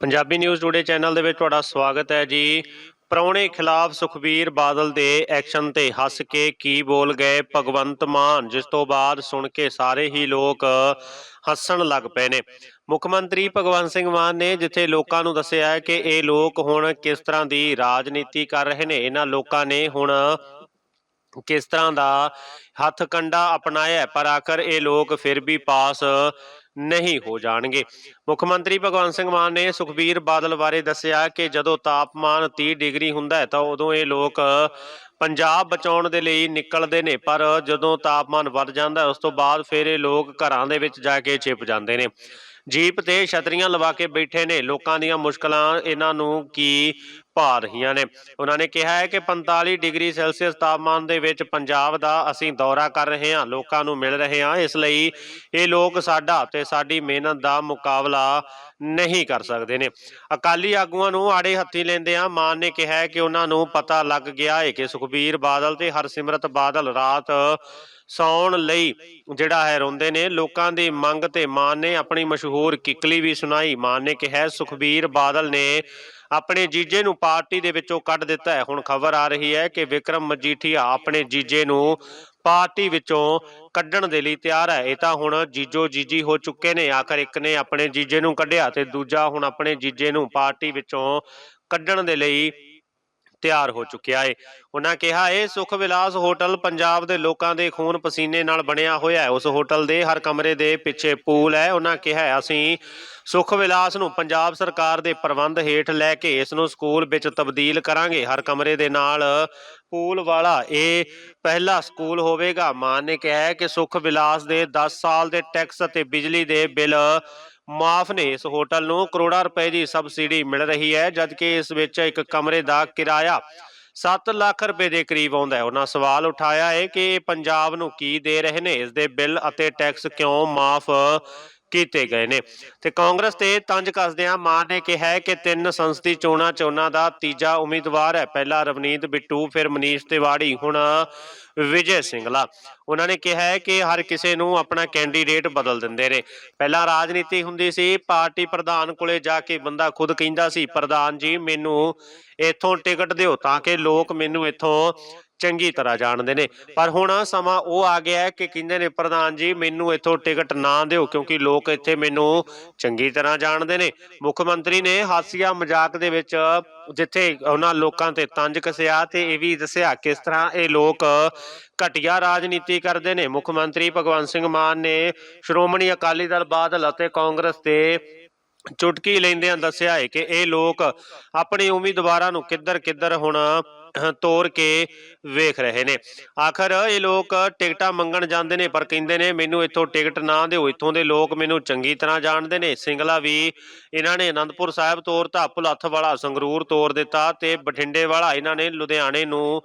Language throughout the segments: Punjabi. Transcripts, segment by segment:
ਪੰਜਾਬੀ ਨਿਊਜ਼ ਟੂਡੇ ਚੈਨਲ ਦੇ ਵਿੱਚ ਤੁਹਾਡਾ ਸਵਾਗਤ ਹੈ ਜੀ। ਪ੍ਰਾਹੁਣੇ ਖਿਲਾਫ ਸੁਖਬੀਰ ਬਾਦਲ ਦੇ ਐਕਸ਼ਨ ਤੇ ਹੱਸ ਕੇ ਕੀ ਬੋਲ ਗਏ ਭਗਵੰਤ ਮਾਨ, ਜਿਸ ਤੋਂ ਬਾਅਦ ਸੁਣ ਕੇ ਸਾਰੇ ਹੀ ਲੋਕ ਹੱਸਣ ਲੱਗ ਪਏ ਨੇ। ਮੁੱਖ ਮੰਤਰੀ ਭਗਵੰਤ ਸਿੰਘ ਮਾਨ ਨੇ ਜਿੱਥੇ ਲੋਕਾਂ ਨੂੰ ਦੱਸਿਆ ਹੈ ਕਿ ਇਹ ਲੋਕ ਹੁਣ ਕਿਸ ਤਰ੍ਹਾਂ ਦੀ ਰਾਜਨੀਤੀ ਕਰ ਰਹੇ ਨੇ, ਇਹਨਾਂ ਲੋਕਾਂ ਨੇ ਹੁਣ ਕਿਸ ਤਰ੍ਹਾਂ ਦਾ ਹੱਥ ਕੰਡਾ ਅਪਣਾਇਆ ਪਰ ਆਖਰ ਇਹ ਲੋਕ ਫਿਰ ਵੀ ਪਾਸ ਨਹੀਂ ਹੋ ਜਾਣਗੇ। ਮੁੱਖ ਮੰਤਰੀ ਭਗਵੰਤ ਸਿੰਘ ਮਾਨ ਨੇ ਸੁਖਬੀਰ ਬਾਦਲ ਬਾਰੇ ਦੱਸਿਆ ਕਿ ਜਦੋਂ ਤਾਪਮਾਨ 30 ਡਿਗਰੀ ਹੁੰਦਾ ਹੈ ਤਾਂ ਉਦੋਂ ਇਹ ਲੋਕ ਪੰਜਾਬ ਬਚਾਉਣ ਦੇ ਲਈ ਨਿਕਲਦੇ ਨੇ, ਪਰ ਜਦੋਂ ਤਾਪਮਾਨ ਵੱਧ ਜਾਂਦਾ ਉਸ ਤੋਂ ਬਾਅਦ ਫਿਰ ਇਹ ਲੋਕ ਘਰਾਂ ਦੇ ਵਿੱਚ ਜਾ ਕੇ ਛਿਪ ਜਾਂਦੇ ਨੇ। ਜੀਪ ਤੇ ਛਤਰੀਆਂ ਲਵਾ ਕੇ ਬੈਠੇ ਨੇ। ਲੋਕਾਂ ਦੀਆਂ ਮੁਸ਼ਕਲਾਂ ਇਹਨਾਂ ਨੂੰ ਕੀ ਪਾ ਰਹੀਆਂ ਨੇ। ਉਹਨਾਂ ਨੇ ਕਿਹਾ ਹੈ ਕਿ 45 ਡਿਗਰੀ ਸੈਲਸੀਅਸ ਤਾਪਮਾਨ ਦੇ ਵਿੱਚ ਪੰਜਾਬ ਦਾ ਅਸੀਂ ਦੌਰਾ ਕਰ ਰਹੇ ਹਾਂ, ਲੋਕਾਂ ਨੂੰ ਮਿਲ ਰਹੇ ਹਾਂ। ਇਸ ਲਈ ਇਹ ਲੋਕ ਸਾਡਾ ਤੇ ਸਾਡੀ ਮਿਹਨਤ ਦਾ ਮੁਕਾਬਲਾ ਨਹੀਂ ਕਰ ਸਕਦੇ ਨੇ। ਅਕਾਲੀ ਆਗੂਆਂ ਨੂੰ ਆੜੇ ਹੱਥੀ ਲੈਂਦੇ ਆ ਮਾਨ ਨੇ ਕਿਹਾ ਕਿ ਉਹਨਾਂ ਨੂੰ ਪਤਾ ਲੱਗ ਗਿਆ ਹੈ ਕਿ ਸੁਖਬੀਰ ਬਾਦਲ ਤੇ ਹਰਸਿਮਰਤ ਬਾਦਲ ਰਾਤ ਸੌਣ ਲਈ ਜਿਹੜਾ ਹੈ ਰੋਂਦੇ ਨੇ। ਲੋਕਾਂ ਦੀ ਮੰਗ ਤੇ ਮਾਨ ਨੇ ਆਪਣੀ ਮਸ਼ਹੂਰ ਕਿਕਲੀ ਵੀ ਸੁਣਾਈ। ਮਾਨ ਨੇ ਕਿਹਾ, ਸੁਖਬੀਰ ਬਾਦਲ ਨੇ ਆਪਣੇ ਜੀਜੇ ਨੂੰ ਪਾਰਟੀ ਦੇ ਵਿੱਚੋਂ ਕੱਢ ਦਿੱਤਾ ਹੈ। ਹੁਣ ਖਬਰ ਆ ਰਹੀ ਹੈ ਕਿ ਵਿਕਰਮ ਮਜੀਠੀਆ ਆਪਣੇ ਜੀਜੇ ਨੂੰ ਪਾਰਟੀ ਵਿੱਚੋਂ ਕੱਢਣ ਦੇ ਲਈ ਤਿਆਰ ਹੈ। ਇਹ ਤਾਂ ਹੁਣ ਜੀਜੋ ਜੀਜੀ ਹੋ ਚੁੱਕੇ ਨੇ। ਆਖਰ ਇੱਕ ਨੇ ਆਪਣੇ ਜੀਜੇ ਨੂੰ ਕੱਢਿਆ ਤੇ ਦੂਜਾ ਹੁਣ ਆਪਣੇ ਜੀਜੇ ਨੂੰ ਪਾਰਟੀ ਵਿੱਚੋਂ ਕੱਢਣ ਦੇ ਲਈ ਤਿਆਰ ਹੋ ਚੁੱਕਿਆ ਏ। ਉਹਨਾਂ ਕਿਹਾ, ਇਹ ਸੁਖ ਵਿਲਾਸ ਹੋਟਲ ਪੰਜਾਬ ਦੇ ਲੋਕਾਂ ਦੇ ਖੂਨ ਪਸੀਨੇ ਨਾਲ ਬਣਿਆ ਹੋਇਆ ਹੈ। ਉਸ ਹੋਟਲ ਦੇ ਹਰ ਕਮਰੇ ਦੇ ਪਿੱਛੇ ਪੂਲ ਹੈ। ਉਹਨਾਂ ਕਿਹਾ, ਅਸੀਂ ਸੁਖ ਵਿਲਾਸ ਨੂੰ ਪੰਜਾਬ ਸਰਕਾਰ ਦੇ ਪ੍ਰਬੰਧ ਹੇਠ ਲੈ ਕੇ ਇਸ ਨੂੰ ਸਕੂਲ ਵਿੱਚ ਤਬਦੀਲ ਕਰਾਂਗੇ। ਹਰ ਕਮਰੇ ਦੇ ਨਾਲ ਪੂਲ ਵਾਲਾ ਇਹ ਪਹਿਲਾ ਸਕੂਲ ਹੋਵੇਗਾ। ਮਾਨ ਨੇ ਕਿਹਾ ਕਿ ਸੁਖ ਵਿਲਾਸ ਦੇ 10 ਸਾਲ ਦੇ ਟੈਕਸ ਅਤੇ ਬਿਜਲੀ ਦੇ ਬਿੱਲ ਮਾਫ ਨੇ ਇਸ ਹੋਟਲ ਨੂੰ ਕਰੋੜਾਂ ਰੁਪਏ ਦੀ ਸਬਸਿਡੀ ਮਿਲ ਰਹੀ ਹੈ, ਜਦਕਿ ਇਸ ਵਿੱਚ ਇੱਕ ਕਮਰੇ ਦਾ ਕਿਰਾਇਆ 7 ਲੱਖ ਰੁਪਏ ਦੇ ਕਰੀਬ ਆਉਂਦਾ ਹੈ। ਉਹਨਾਂ ਸਵਾਲ ਉਠਾਇਆ ਹੈ ਕਿ ਇਹ ਪੰਜਾਬ ਨੂੰ ਕੀ ਦੇ ਰਹੇ ਨੇ? ਇਸ ਦੇ ਬਿੱਲ ਅਤੇ ਟੈਕਸ ਕਿਉਂ ਮਾਫ ਕੀਤੇ ਗਏ ਨੇ। ਤੇ ਕਾਂਗਰਸ ਤੇ ਤੰਜ ਕੱਸਦਿਆਂ ਮਾਨ ਨੇ ਕਿਹਾ ਕਿ ਤਿੰਨ ਸੰਸਦੀ ਚੋਣਾਂ ਚ ਦਾ ਤੀਜਾ ਉਮੀਦਵਾਰ ਹੈ। ਪਹਿਲਾ ਰਵਨੀਤ, ਬਿੱਟੂ, ਫਿਰ ਮਨੀਸ਼ ਤਿਵਾੜੀ, ਹੁਣ ਵਿਜੇ ਸਿੰਗਲਾ। ਉਹਨਾਂ ਨੇ ਕਿਹਾ ਹੈ ਕਿ ਹਰ ਕਿਸੇ ਨੂੰ ਆਪਣਾ ਕੈਂਡੀਡੇਟ ਬਦਲ ਦਿੰਦੇ ਨੇ। ਪਹਿਲਾਂ ਰਾਜਨੀਤੀ ਹੁੰਦੀ ਸੀ, ਪਾਰਟੀ ਪ੍ਰਧਾਨ ਕੋਲੇ ਜਾ ਕੇ ਬੰਦਾ ਖੁਦ ਕਹਿੰਦਾ ਸੀ, ਪ੍ਰਧਾਨ ਜੀ, ਮੈਨੂੰ ਇੱਥੋਂ ਟਿਕਟ ਦਿਓ ਤਾਂ ਕਿ ਲੋਕ ਮੈਨੂੰ ਇੱਥੋਂ ਚੰਗੀ ਤਰ੍ਹਾਂ ਜਾਣਦੇ ਨੇ। ਪਰ ਹੁਣ ਸਮਾਂ ਉਹ ਆ ਗਿਆ ਹੈ ਕਿ ਕਹਿੰਦੇ ਨੇ, ਪ੍ਰਧਾਨ ਜੀ, ਮੈਨੂੰ ਇੱਥੋਂ ਟਿਕਟ ਨਾ ਦਿਓ ਕਿਉਂਕਿ ਲੋਕ ਇੱਥੇ ਮੈਨੂੰ ਚੰਗੀ ਤਰ੍ਹਾਂ ਜਾਣਦੇ ਨੇ। ਮੁੱਖ ਮੰਤਰੀ ਨੇ ਹਾਸੀਆ ਮਜ਼ਾਕ ਦੇ ਵਿੱਚ ਜਿੱਥੇ ਉਹਨਾਂ ਲੋਕਾਂ ਤੇ ਤੰਜ ਕਸਿਆ ਤੇ ਇਹ ਵੀ ਦੱਸਿਆ ਕਿਸ ਤਰ੍ਹਾਂ ਇਹ ਲੋਕ ਘਟੀਆ ਰਾਜਨੀਤੀ ਕਰਦੇ ਨੇ। ਮੁੱਖ ਮੰਤਰੀ ਭਗਵੰਤ ਸਿੰਘ ਮਾਨ ਨੇ ਸ਼੍ਰੋਮਣੀ ਅਕਾਲੀ ਦਲ ਬਾਦਲ ਅਤੇ ਕਾਂਗਰਸ ਤੇ ਚੁਟਕੀ ਲੈਂਦਿਆਂ ਦੱਸਿਆ ਹੈ ਕਿ ਇਹ ਲੋਕ ਆਪਣੇ ਉਮੀਦਵਾਰਾਂ ਨੂੰ ਕਿੱਧਰ ਕਿੱਧਰ ਹੁਣ ਤੋਰ ਕੇ ਵੇਖ ਰਹੇ ਨੇ। ਆਖਰ ਇਹ ਲੋਕ ਟਿਕਟਾਂ ਮੰਗਣ ਜਾਂਦੇ ਨੇ, ਪਰ ਕਹਿੰਦੇ ਨੇ, ਮੈਨੂੰ ਇੱਥੋਂ ਟਿਕਟ ਨਾ ਦਿਓ, ਇੱਥੋਂ ਦੇ ਲੋਕ ਮੈਨੂੰ ਚੰਗੀ ਤਰ੍ਹਾਂ ਜਾਣਦੇ ਨੇ। ਸਿੰਗਲਾ ਵੀ ਇਹਨਾਂ ਨੇ ਅਨੰਦਪੁਰ ਸਾਹਿਬ ਤੋਰ ਭੁਲੱਥ ਵਾਲਾ ਸੰਗਰੂਰ ਤੋਰ ਦਿੱਤਾ ਤੇ ਬਠਿੰਡੇ ਵਾਲਾ ਇਹਨਾਂ ਨੇ ਲੁਧਿਆਣੇ ਨੂੰ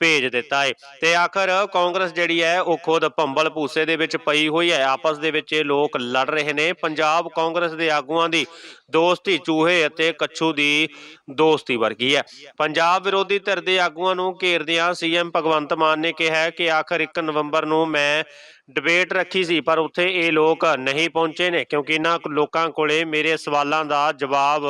ਭੇਜ ਦਿੱਤਾ ਹੈ ਤੇ ਆਖਰ ਕਾਂਗਰਸ ਜਿਹੜੀ ਹੈ, ਉਹ ਖੁਦ ਭੰਬਲ ਭੂਸੇ ਦੇ ਵਿੱਚ ਪਈ ਹੋਈ ਹੈ। ਆਪਸ ਦੇ ਵਿੱਚ ਇਹ ਲੋਕ ਲੜ ਰਹੇ ਨੇ। ਪੰਜਾਬ ਕਾਂਗਰਸ ਦੇ ਆਗੂਆਂ ਦੀ ਦੋਸਤੀ ਚੂਹੇ ਅਤੇ ਕੱਛੂ ਦੀ ਦੋਸਤੀ ਵਰਗੀ ਹੈ। ਪੰਜਾਬ ਵਿਰੋਧੀ ਧਿਰ ਦੇ ਆਗੂਆਂ ਨੂੰ ਘੇਰਦਿਆਂ ਸੀਐਮ ਭਗਵੰਤ ਮਾਨ ਨੇ ਕਿਹਾ ਕਿ ਆਖਰ 1 ਨਵੰਬਰ ਨੂੰ ਮੈਂ ਡਿਬੇਟ ਰੱਖੀ ਸੀ, ਪਰ ਉੱਥੇ ਇਹ ਲੋਕ ਨਹੀਂ ਪਹੁੰਚੇ ਨੇ, ਕਿਉਂਕਿ ਇਹਨਾਂ ਲੋਕਾਂ ਕੋਲੇ ਮੇਰੇ ਸਵਾਲਾਂ ਦਾ ਜਵਾਬ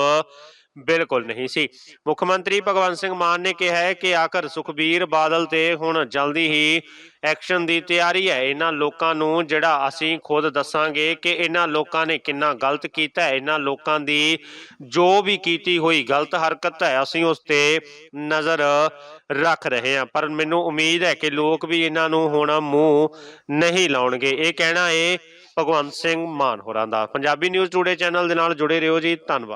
ਬਿਲਕੁਲ ਨਹੀਂ ਸੀ। ਮੁੱਖ ਮੰਤਰੀ ਭਗਵੰਤ ਸਿੰਘ ਮਾਨ ਨੇ ਕਿਹਾ ਹੈ ਕਿ ਆਖਰ ਸੁਖਬੀਰ ਬਾਦਲ ਤੇ ਹੁਣ ਜਲਦੀ ਹੀ ਐਕਸ਼ਨ ਦੀ ਤਿਆਰੀ ਹੈ। ਇਹਨਾਂ ਲੋਕਾਂ ਨੂੰ ਜਿਹੜਾ ਅਸੀਂ ਖੁਦ ਦੱਸਾਂਗੇ ਕਿ ਇਹਨਾਂ ਲੋਕਾਂ ਨੇ ਕਿੰਨਾ ਗਲਤ ਕੀਤਾ ਹੈ। ਇਹਨਾਂ ਲੋਕਾਂ ਦੀ ਜੋ ਵੀ ਕੀਤੀ ਹੋਈ ਗਲਤ ਹਰਕਤ ਹੈ, ਅਸੀਂ ਉਸ ਤੇ ਨਜ਼ਰ ਰੱਖ ਰਹੇ ਹਾਂ। ਪਰ ਮੈਨੂੰ ਉਮੀਦ ਹੈ ਕਿ ਲੋਕ ਵੀ ਇਹਨਾਂ ਨੂੰ ਹੁਣ ਮੂੰਹ ਨਹੀਂ ਲਾਉਣਗੇ। ਇਹ ਕਹਿਣਾ ਹੈ ਭਗਵੰਤ ਸਿੰਘ ਮਾਨ ਹੋਰਾਂ ਦਾ। ਪੰਜਾਬੀ ਨਿਊਜ਼ ਟੂਡੇ ਚੈਨਲ ਦੇ ਨਾਲ ਜੁੜੇ ਰਹੋ ਜੀ। ਧੰਨਵਾਦ।